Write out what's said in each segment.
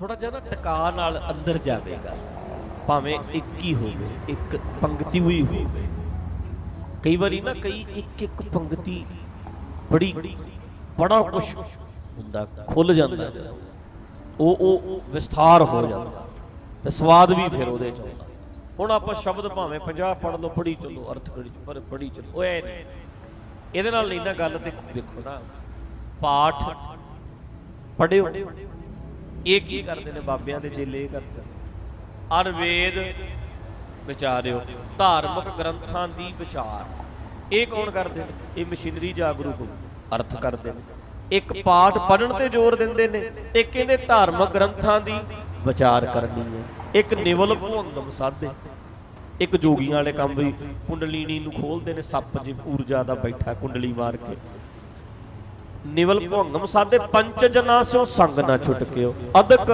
ਥੋੜਾ ਜਿਹਾ ਨਾ ਟਿਕਾ ਨਾਲ ਅੰਦਰ ਜਾਵੇਗਾ। ਭਾਵੇਂ ਇੱਕ ਹੀ ਹੋਵੇ, ਇੱਕ ਪੰਕਤੀ ਹੋਈ ਹੋਵੇ। ਕਈ ਵਾਰੀ ਨਾ ਕਈ ਇੱਕ ਇੱਕ ਪੰਕਤੀ ਬੜੀ ਬੜਾ ਕੁਝ ਹੁੰਦਾ, ਖੁੱਲ ਜਾਂਦਾ। ਉਹ ਉਹ ਵਿਸਥਾਰ ਹੋ ਜਾਂਦਾ ਤੇ ਸਵਾਦ ਵੀ ਫਿਰ ਉਹਦੇ ਚ ਆਉਂਦਾ। ਹੁਣ ਆਪਾਂ ਸ਼ਬਦ ਭਾਵੇਂ 50 ਪੜ੍ਹ ਲਓ, ਪੜ੍ਹੀ ਚੱਲੋ, ਅਰਥ ਕਰੀ ਪਰ ਪੜ੍ਹੀ ਚੱਲੋ, ਉਹ ਨਹੀਂ। ਇਹਦੇ ਨਾਲ ਨਹੀਂ ਨਾ ਗੱਲ ਤੇ ਵੇਖੋ ਨਾ, ਪਾਠ ਪੜਿਓ ਇਹ ਕੀ ਕਰਦੇ ਨੇ ਬਾਬਿਆਂ ਦੇ ਚੇਲੇ ਇਹ ਕਰਦੇ ਨੇ। ਅਰਵੇਦ ਵਿਚਾਰਿਓ, ਧਾਰਮਿਕ ਗ੍ਰੰਥਾਂ ਦੀ ਵਿਚਾਰ। ਇਹ ਕੌਣ ਕਰਦੇ ਨੇ? ਇਹ ਮਸ਼ੀਨਰੀ ਜਾਗਰੂਕ ਅਰਥ ਕਰਦੇ ਨੇ। ਇੱਕ ਪਾਠ ਪੜਨ ਤੇ ਜ਼ੋਰ ਦਿੰਦੇ ਨੇ, ਇੱਕ ਇਹਦੇ ਧਾਰਮਿਕ ਗ੍ਰੰਥਾਂ ਦੀ ਵਿਚਾਰ ਕਰਨੀ ਹੈ। ਇੱਕ ਨਿਵਲ ਭੁੰਗਮ ਸਾਧੇ। ਇੱਕ ਜੋਗੀਆਂ ਵਾਲੇ ਕੰਮ ਵੀ ਕੁੰਡਲੀਨੀ ਨੂੰ ਖੋਲਦੇ ਨੇ, ਸੱਪ ਜੀ ਊਰਜਾ ਦਾ ਬੈਠਾ ਕੁੰਡਲੀ ਮਾਰ ਕੇ। ਨਿਵਲ ਭੰਗਮ ਸਾਦੇ ਪੰਚ ਜਨਾ ਸਿਓ ਸੰਗ ਨਾ ਛੁਟਕਿਓ ਅਦਕ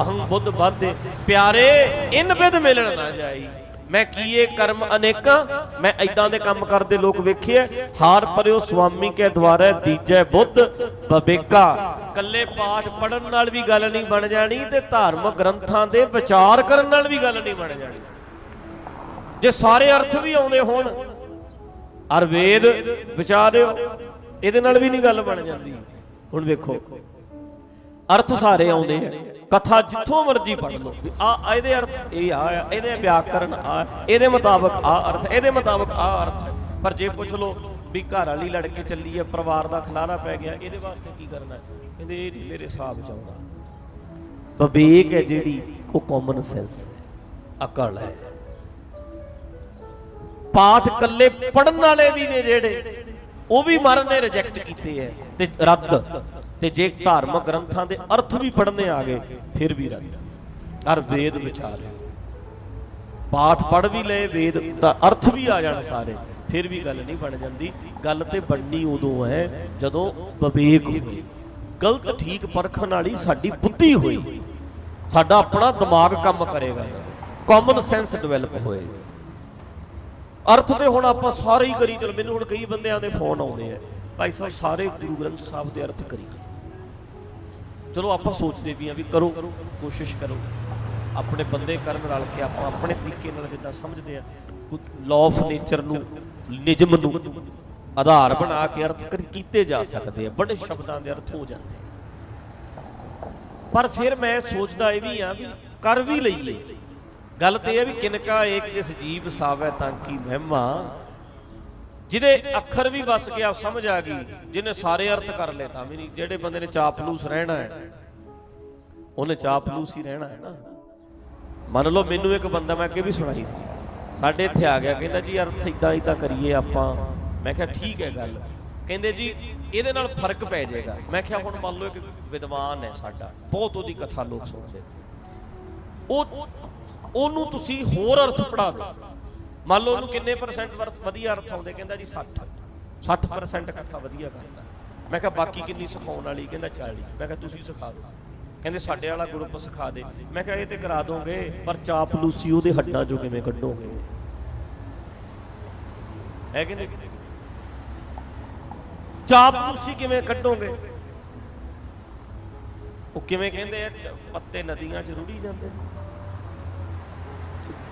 ਅਹੰ ਬੁੱਧ ਬਾਧੇ ਪਿਆਰੇ, ਇਨ ਵਿਦ ਮਿਲਣ ਨਾ ਜਾਈ। ਮੈਂ ਕੀਏ ਕਰਮ ਅਨੇਕਾਂ, ਮੈਂ ਐਦਾਂ ਦੇ ਕੰਮ ਕਰਦੇ ਲੋਕ ਵੇਖਿਆ ਹਾਰ ਪਰਿਓ ਸੁਆਮੀ ਕੇ ਦੁਆਰੇ, ਦੀਜੈ ਬੁੱਧ ਬਬੇਕਾ। ਕੱਲੇ ਪਾਠ ਪੜਨ ਨਾਲ ਵੀ ਗੱਲ ਨਹੀਂ ਬਣ ਜਾਣੀ ਤੇ ਧਾਰਮਿਕ ਗ੍ਰੰਥਾਂ ਦੇ ਵਿਚਾਰ ਕਰਨ ਨਾਲ ਵੀ ਗੱਲ ਨਹੀਂ ਬਣ ਜਾਣੀ। ਜੇ ਸਾਰੇ ਅਰਥ ਵੀ ਆਉਂਦੇ ਹੋਣ ਅਰ ਵੇਦ ਵਿਚਾਰਿਓ ਇਹਦੇ ਨਾਲ ਵੀ ਨਹੀਂ ਗੱਲ ਬਣ ਜਾਂਦੀ। ਹੁਣ ਵੇਖੋ, ਅਰਥ ਸਾਰੇ ਆਉਂਦੇ ਆ। ਕਥਾ ਜਿੱਥੋਂ ਮਰਜ਼ੀ ਪੜ੍ਹ ਲਓ। ਆ ਇਹਦੇ ਅਰਥ, ਇਹ ਆ, ਇਹਦੇ ਵਿਆਕਰਨ ਆ, ਇਹਦੇ ਮੁਤਾਬਕ ਆ ਅਰਥ, ਇਹਦੇ ਮੁਤਾਬਕ ਆ ਅਰਥ। ਪਰ ਜੇ ਪੁੱਛ ਲਓ ਵੀ ਘਰ ਵਾਲੀ ਲੜਕੇ ਚੱਲੀ ਹੈ ਪਰਿਵਾਰ ਦਾ ਖਲਾਰਾ ਪੈ ਗਿਆ, ਇਹਦੇ ਵਾਸਤੇ ਕੀ ਕਰਨਾ ਕਹਿੰਦੇ ਇਹ ਮੇਰੇ ਹਿਸਾਬ ਚ ਆਉਂਦਾ। ਵਿਵੇਕ ਹੈ ਜਿਹੜੀ, ਉਹ ਕਾਮਨ ਸੈਂਸ ਅਕਲ ਹੈ। ਪਾਠ ਕੱਲੇ ਪੜਨ ਵਾਲੇ ਵੀ ਨੇ ਜਿਹੜੇ। ਉਹ ਵੀ ਮਰਨ ਨੇ ਰਿਜੈਕਟ ਕੀਤੇ ਐ। ਤੇ ਰੱਦ। ਤੇ ਜੇ ਧਾਰਮਿਕ ਗ੍ਰੰਥਾਂ ਦੇ ਅਰਥ ਵੀ ਪੜਨੇ ਆ ਗਏ, ਫਿਰ ਵੀ ਰੱਦ। ਅਰ ਵੇਦ ਵਿਚਾਰੇ। ਪਾਠ ਪੜ ਵੀ ਲਏ, ਵੇਦ ਦਾ ਅਰਥ ਵੀ ਆ ਜਾਣ ਸਾਰੇ। ਫਿਰ ਵੀ ਗੱਲ ਨਹੀਂ ਬਣ ਜਾਂਦੀ। ਗੱਲ ਤੇ ਬਣਨੀ ਉਦੋਂ ਹੈ ਜਦੋਂ ਵਿਵੇਕ ਹੋਵੇ। ਗਲਤ ਠੀਕ ਪਰਖਣ ਵਾਲੀ ਸਾਡੀ ਬੁੱਧੀ ਹੋਈ। ਸਾਡਾ ਆਪਣਾ ਦਿਮਾਗ ਕੰਮ ਕਰੇਗਾ। ਕਾਮਨ ਸੈਂਸ ਡਿਵੈਲਪ ਹੋਏਗਾ ਅਰਥ ਤੇ ਹੁਣ ਆਪਾਂ ਸਾਰੇ ਹੀ ਕਰੀ, ਚਲ ਮੈਨੂੰ ਹੁਣ ਕਈ ਬੰਦਿਆਂ ਦੇ ਫੋਨ ਆਉਂਦੇ ਆ। ਭਾਈ ਸਾਹਿਬ, ਸਾਰੇ ਗੁਰੂ ਗ੍ਰੰਥ ਸਾਹਿਬ ਦੇ ਅਰਥ ਕਰੀ। ਚਲੋ ਆਪਾਂ ਸੋਚਦੇ ਵੀ ਆ ਵੀ ਕਰੋ, ਕੋਸ਼ਿਸ਼ ਕਰੋ। ਆਪਣੇ ਬੰਦੇ ਕਰਨ ਰਲ ਕੇ ਆਪਾਂ ਆਪਣੇ ਤਰੀਕੇ ਨਾਲ ਜਿੱਦਾਂ ਸਮਝਦੇ ਆ ਲਾਅ ਆਫ ਨੇਚਰ ਨੂੰ, ਨਿਯਮ ਨੂੰ ਆਧਾਰ ਬਣਾ ਕੇ ਅਰਥ ਕੀਤੇ ਜਾ ਸਕਦੇ ਆ, ਬੜੇ ਸ਼ਬਦਾਂ ਦੇ ਅਰਥ ਹੋ ਜਾਂਦੇ ਪਰ ਫਿਰ ਮੈਂ ਸੋਚਦਾ ਇਹ ਵੀ ਆ ਵੀ ਕਰ ਵੀ ਲਈਏ ਗੱਲ ਤੇ ਇਹ ਵੀ ਕਿਨਕਾ ਏਕ ਜਿਸ ਜੀਵ ਸਾਵੈ ਤਾਂ ਕੀ ਮਹਿਮਾ, ਜਿਹਦੇ ਅੱਖਰ ਵੀ ਵਸ ਗਿਆ ਸਮਝ ਆ ਗਈ, ਜਿਹਨੇ ਸਾਰੇ ਅਰਥ ਕਰ ਲਏ ਤਾਂ ਵੀ ਨਹੀਂ, ਜਿਹੜੇ ਬੰਦੇ ਨੇ ਚਾਪਲੂਸ ਰਹਿਣਾ ਹੈ, ਉਹਨੇ ਚਾਪਲੂਸ ਹੀ ਰਹਿਣਾ ਹੈ ਨਾ। ਮੰਨ ਲਓ ਮੈਨੂੰ ਇੱਕ ਬੰਦਾ ਮੈਂ ਅੱਗੇ ਵੀ ਸੁਣਾਈ ਸੀ, ਸਾਡੇ ਇੱਥੇ ਆ ਗਿਆ, ਕਹਿੰਦਾ ਜੀ ਅਰਥ ਇਦਾਂ ਇਦਾਂ ਕਰੀਏ ਆਪਾਂ। ਮੈਂ ਕਿਹਾ ਠੀਕ ਹੈ ਗੱਲ। ਕਹਿੰਦੇ ਜੀ ਇਹਦੇ ਨਾਲ ਫ਼ਰਕ ਪੈ ਜਾਏਗਾ। ਮੈਂ ਕਿਹਾ ਹੁਣ ਮੰਨ ਲਓ ਇੱਕ ਵਿਦਵਾਨ ਹੈ ਸਾਡਾ, ਬਹੁਤ ਉਹਦੀ ਕਥਾ ਲੋਕ ਸੁਣਦੇ ਉਹ ਉਹਨੂੰ ਤੁਸੀਂ ਹੋਰ ਅਰਥ ਪੜਾ ਦਿਓ। ਮੰਨ ਲਓ ਉਹਨੂੰ ਕਿੰਨੇ ਪਰਸੈਂਟ ਵਰਤ ਵਧੀਆ ਅਰਥ ਆਉਂਦੇ, ਕਹਿੰਦਾ ਜੀ 60 60% ਕਥਾ ਵਧੀਆ ਕਰਦਾ। ਮੈਂ ਕਿਹਾ, ਬਾਕੀ ਕਿੰਨੀ ਸਿਖਾਉਣ ਵਾਲੀ? ਕਹਿੰਦਾ 40 ਮੈਂ ਕਿਹਾ, ਤੁਸੀਂ ਸਿਖਾ ਦਿਓ। ਕਹਿੰਦੇ, ਸਾਡੇ ਵਾਲਾ ਗਰੁੱਪ ਸਿਖਾ ਦੇ। ਮੈਂ ਕਿਹਾ, ਇਹ ਤੇ ਕਰਾ ਦੋਗੇ, ਪਰ ਚਾਪਲੂਸੀ ਉਹਦੇ ਹੱਡਾਂ ਚੋਂ ਕਿਵੇਂ ਕੱਢੋਗੇ? ਹੈ ਕਿ ਨਹੀਂ? ਚਾਪਲੂਸੀ ਕਿਵੇਂ ਕੱਢੋਗੇ? ਉਹ ਕਿਵੇਂ ਕਹਿੰਦੇ ਆ? ਪੱਤੇ ਨਦੀਆਂ ਚ ਰੁੜੀ ਜਾਂਦੇ ਨੇ।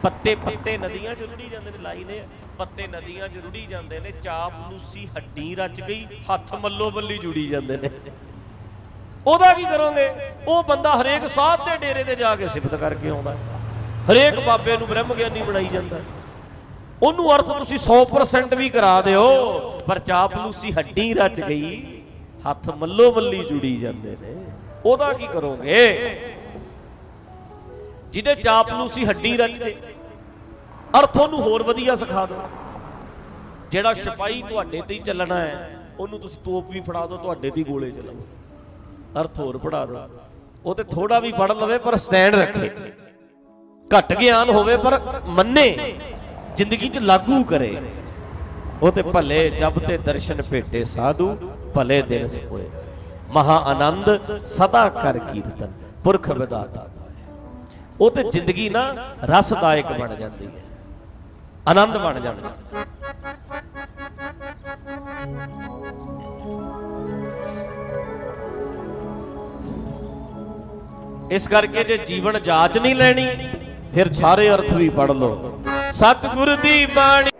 ਪੱਤੇ ਪੱਤੇ ਨਦੀਆਂ ਚ ਰੁੜੀ ਜਾਂਦੇ ਨੇ, ਲਾਈ ਨੇ, ਪੱਤੇ ਨਦੀਆਂ ਚ ਰੁੜੀ ਜਾਂਦੇ ਨੇ ਚਾਪਲੂਸੀ ਹੱਡੀ ਰਚ ਗਈ, ਹੱਥ ਮੱਲੋ ਬੱਲੀ ਜੁੜੀ ਜਾਂਦੇ ਨੇ। ਉਹਦਾ ਕੀ ਕਰੋਗੇ? ਉਹ ਬੰਦਾ ਹਰੇਕ ਸਾਧ ਦੇ ਡੇਰੇ ਤੇ ਜਾ ਕੇ ਸਿਫਤ ਕਰਕੇ ਆਉਂਦਾ ਹਰੇਕ ਬਾਬੇ ਨੂੰ ਬ੍ਰਹਮ ਗਿਆਨੀ ਬਣਾਈ ਜਾਂਦਾ ਉਹਨੂੰ ਅਰਥ ਤੁਸੀਂ 100% ਵੀ ਕਰਾ ਦਿਓ, ਪਰ ਚਾਪਲੂਸੀ ਹੱਡੀ ਰਚ ਗਈ, ਹੱਥ ਮੱਲੋ ਮੱਲੀ ਜੁੜੀ ਜਾਂਦੇ ਨੇ। ਉਹਦਾ ਕੀ ਕਰੋਗੇ? ਜਿਹਦੇ ਚਾਪਲੂਸੀ ਹੱਡੀ ਰਚ ਜੇ ਅਰਥ ਉਹਨੂੰ ਹੋਰ ਵਧੀਆ ਸਿਖਾ ਦਿਓ ਜਿਹੜਾ ਸਿਪਾਹੀ ਤੁਹਾਡੇ ਤੇ ਹੀ ਚੱਲਣਾ ਹੈ, ਉਹਨੂੰ ਤੁਸੀਂ ਤੋਪ ਵੀ ਫੜਾ ਦਿਓ, ਤੁਹਾਡੇ ਤੇ ਗੋਲੇ ਚੱਲਣ। ਅਰਥ ਹੋਰ ਪੜਾ ਦਿਓ। ਉਹ ਤੇ ਥੋੜਾ ਵੀ ਪੜ ਲਵੇ, ਪਰ ਸਟੈਂਡ ਰੱਖੇ। ਘੱਟ ਗਿਆਨ ਹੋਵੇ, ਪਰ ਮੰਨੇ। ਜ਼ਿੰਦਗੀ 'ਚ ਲਾਗੂ ਕਰੇ। ਉਹ ਤੇ ਭਲੇ ਜਬ ਤੇ ਦਰਸ਼ਨ ਭੇਟੇ ਸਾਧੂ, ਭਲੇ ਦਿਨ ਸੋਏ। ਮਹਾ ਆਨੰਦ ਸਦਾ ਕਰ ਕੀਰਤਨ, ਪੁਰਖ ਵਿਦਾਤਾ ਉਹ ਤੇ ਜ਼ਿੰਦਗੀ ਨਾ ਰਸਦਾਇਕ ਬਣ ਜਾਂਦੀ ਹੈ। ਆਨੰਦ ਬਣ ਜਾਂਦਾ ਇਸ ਕਰਕੇ ਜੇ ਜੀਵਨ ਜਾਚ ਨਹੀਂ ਲੈਣੀ, ਫਿਰ ਸਾਰੇ ਅਰਥ ਵੀ ਪੜ ਲਓ। ਸਤਿਗੁਰ ਦੀ ਬਾਣੀ